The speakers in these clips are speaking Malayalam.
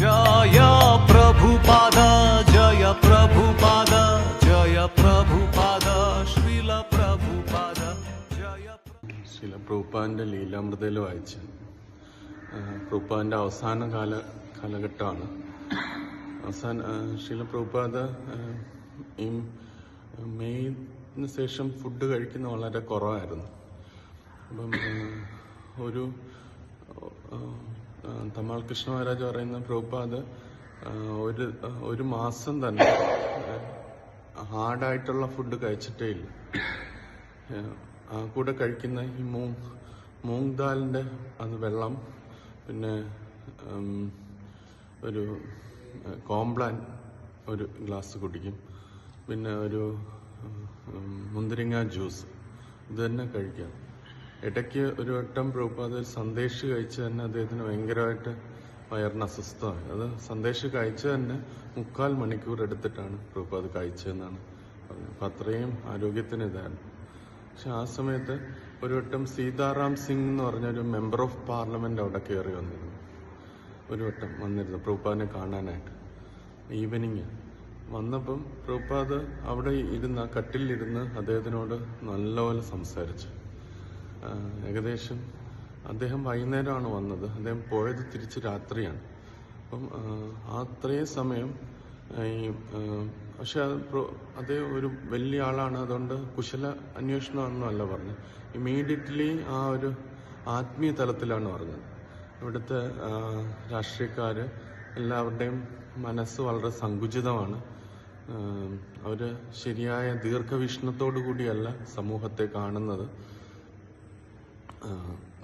ജയ പ്രഭുപാദ ജയ ജയ ശ്രീല പ്രഭുപാദ ജയ ലീലാമൃതയിൽ വായിച്ച് പ്രഭുപാദിന്റെ അവസാന കാല കാലഘട്ടമാണ്. അവസാന ശ്രീല പ്രഭുപാദ ഈ മെയ്ന് ശേഷം ഫുഡ് കഴിക്കുന്ന വളരെ കുറവായിരുന്നു. അപ്പം ഒരു തമാൾ കൃഷ്ണ മഹാരാജ് പറയുന്ന പ്രഭുപാദ് ഒരു ഒരു മാസം തന്നെ ഹാർഡായിട്ടുള്ള ഫുഡ് കഴിച്ചിട്ടേ ഇല്ല. കൂടെ കഴിക്കുന്ന ഈ മൂങ് മൂങ് ദാലിന്റെ അത് വെള്ളം പിന്നെ ഒരു കോംപ്ലാൻ ഒരു ഗ്ലാസ് കുടിക്കും. പിന്നെ ഒരു മുന്തിരിങ്ങ ജ്യൂസ് ഇത് തന്നെ കഴിക്കാം. ഇടയ്ക്ക് ഒരു വട്ടം പ്രഭുപാദ സന്ദേശ് കഴിച്ച് തന്നെ അദ്ദേഹത്തിന് ഭയങ്കരമായിട്ട് വയറിന് അസ്വസ്ഥമായി. അത് സന്ദേശ് കഴിച്ച് തന്നെ മുക്കാൽ മണിക്കൂർ എടുത്തിട്ടാണ് പ്രഭുപാദ് കഴിച്ചതെന്നാണ് പറഞ്ഞത്. അപ്പം അത്രയും ആരോഗ്യത്തിന് ഇതായിരുന്നു. പക്ഷെ ആ സമയത്ത് ഒരു വട്ടം സീതാറാം സിംഗ് എന്ന് പറഞ്ഞൊരു മെമ്പർ ഓഫ് പാർലമെന്റ് അവിടെ കയറി വന്നിരുന്നു. ഒരു വട്ടം വന്നിരുന്നു പ്രഭുപാദിനെ കാണാനായിട്ട്. ഈവനിങ്. വന്നപ്പം പ്രഭുപാദ് അവിടെ ഇരുന്ന കട്ടിലിരുന്ന് അദ്ദേഹത്തിനോട് നല്ലപോലെ സംസാരിച്ചു. ഏകദേശം അദ്ദേഹം വൈകുന്നേരമാണ് വന്നത്. അദ്ദേഹം പോയത് തിരിച്ച് രാത്രിയാണ്. അപ്പം അത്രയും സമയം ഈ പക്ഷെ അദ്ദേഹം ഒരു വലിയ ആളാണ്. അതുകൊണ്ട് കുശല അന്വേഷണമാണെന്നും അല്ല പറഞ്ഞത് ഇമീഡിയറ്റ്ലി ആ ഒരു ആത്മീയ തലത്തിലാണ് പറഞ്ഞത്. ഇവിടുത്തെ രാഷ്ട്രീയക്കാർ എല്ലാവരുടെയും മനസ്സ് വളരെ സങ്കുചിതമാണ്. അവർ ശരിയായ ദീർഘവീക്ഷണത്തോടു കൂടിയല്ല സമൂഹത്തെ കാണുന്നത്.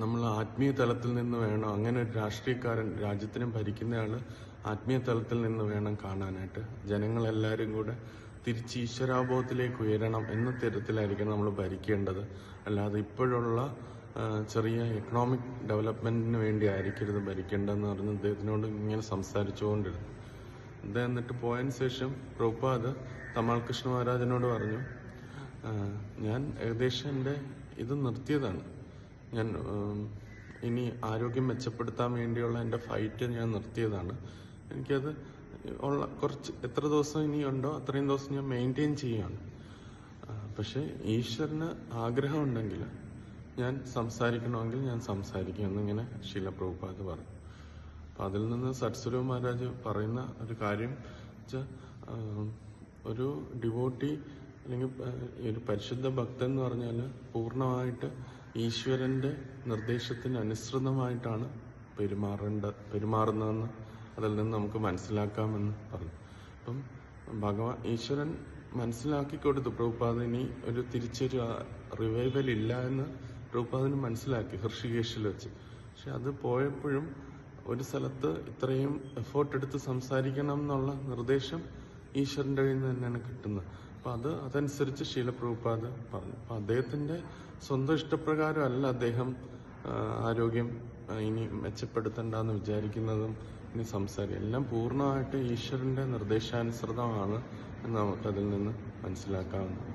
നമ്മൾ ആത്മീയ തലത്തിൽ നിന്ന് വേണം അങ്ങനെ ഒരു രാഷ്ട്രീയക്കാരൻ രാജ്യത്തിനെ ഭരിക്കുന്നയാൾ ആത്മീയ തലത്തിൽ നിന്ന് വേണം കാണാനായിട്ട്. ജനങ്ങളെല്ലാവരും കൂടെ തിരിച്ച് ഈശ്വരാബോധത്തിലേക്ക് ഉയരണം എന്ന തരത്തിലായിരിക്കണം നമ്മൾ ഭരിക്കേണ്ടത്. അല്ലാതെ ഇപ്പോഴുള്ള ചെറിയ എക്കണോമിക് ഡെവലപ്മെന്റിന് വേണ്ടി ആയിരിക്കരുത് ഭരിക്കേണ്ടതെന്ന് പറഞ്ഞ് അദ്ദേഹത്തിനോട് ഇങ്ങനെ സംസാരിച്ചുകൊണ്ടിരുന്നു. അദ്ദേഹം എന്നിട്ട് പോയതിന് ശേഷം പ്രഭുപാദ് തമാൾ കൃഷ്ണ മഹാരാജനോട് പറഞ്ഞു ഞാൻ ഏകദേശം എന്റെ ഇത് നിർത്തിയതാണ്. ഞാൻ ഇനി ആരോഗ്യം മെച്ചപ്പെടുത്താൻ വേണ്ടിയുള്ള എന്റെ ഫൈറ്റ് ഞാൻ നിർത്തിയതാണ്. എനിക്കത് ഉള്ള കുറച്ച് എത്ര ദിവസം ഇനിയുണ്ടോ അത്രയും ദിവസം ഞാൻ മെയിന്റെയിൻ ചെയ്യുകയാണ്. പക്ഷേ ഈശ്വരന് ആഗ്രഹമുണ്ടെങ്കിൽ ഞാൻ സംസാരിക്കണമെങ്കിൽ ഞാൻ സംസാരിക്കും എന്നിങ്ങനെ ശീല പ്രഭുപാദ് പറഞ്ഞു. അപ്പം അതിൽ നിന്ന് സത്സ്വരൂപ മഹാരാജ് പറയുന്ന ഒരു കാര്യം വെച്ചാൽ ഒരു ഡിവോട്ടി അല്ലെങ്കിൽ ഒരു പരിശുദ്ധ ഭക്തൻ എന്ന് പറഞ്ഞാൽ പൂർണമായിട്ട് ഈശ്വരന്റെ നിർദ്ദേശത്തിന് അനുസൃതമായിട്ടാണ് പെരുമാറേണ്ട പെരുമാറുന്നതെന്ന് അതിൽ നിന്ന് നമുക്ക് മനസ്സിലാക്കാമെന്ന് പറഞ്ഞു. അപ്പം ഭഗവാൻ ഈശ്വരൻ മനസ്സിലാക്കി കൊടുത്തു പ്രഭുപാദ ഇനി ഒരു തിരിച്ചൊരു റിവൈവൽ ഇല്ല എന്ന് പ്രഭുപാദിനി മനസ്സിലാക്കി ഹൃഷികേശിൽ വെച്ച്. പക്ഷെ അത് പോയപ്പോഴും ഒരു സ്ഥലത്ത് ഇത്രയും എഫേർട്ട് എടുത്ത് സംസാരിക്കണം എന്നുള്ള നിർദ്ദേശം ഈശ്വരന്റെ കയ്യിൽ നിന്ന് തന്നെയാണ് കിട്ടുന്നത്. അപ്പൊ അത് അതനുസരിച്ച് ശീലപ്രഭുപാദ് പറഞ്ഞു. അപ്പൊ അദ്ദേഹത്തിന്റെ സ്വന്തം ഇഷ്ടപ്രകാരം അല്ല അദ്ദേഹം ആരോഗ്യം ഇനി മെച്ചപ്പെടുത്തണ്ടെന്ന് വിചാരിക്കുന്നതും ഇനി സംസാരിക്കും. എല്ലാം പൂർണമായിട്ട് ഈശ്വരന്റെ നിർദ്ദേശാനുസൃതമാണ് എന്ന് നമുക്കതിൽ നിന്ന് മനസ്സിലാക്കാവുന്നതാണ്.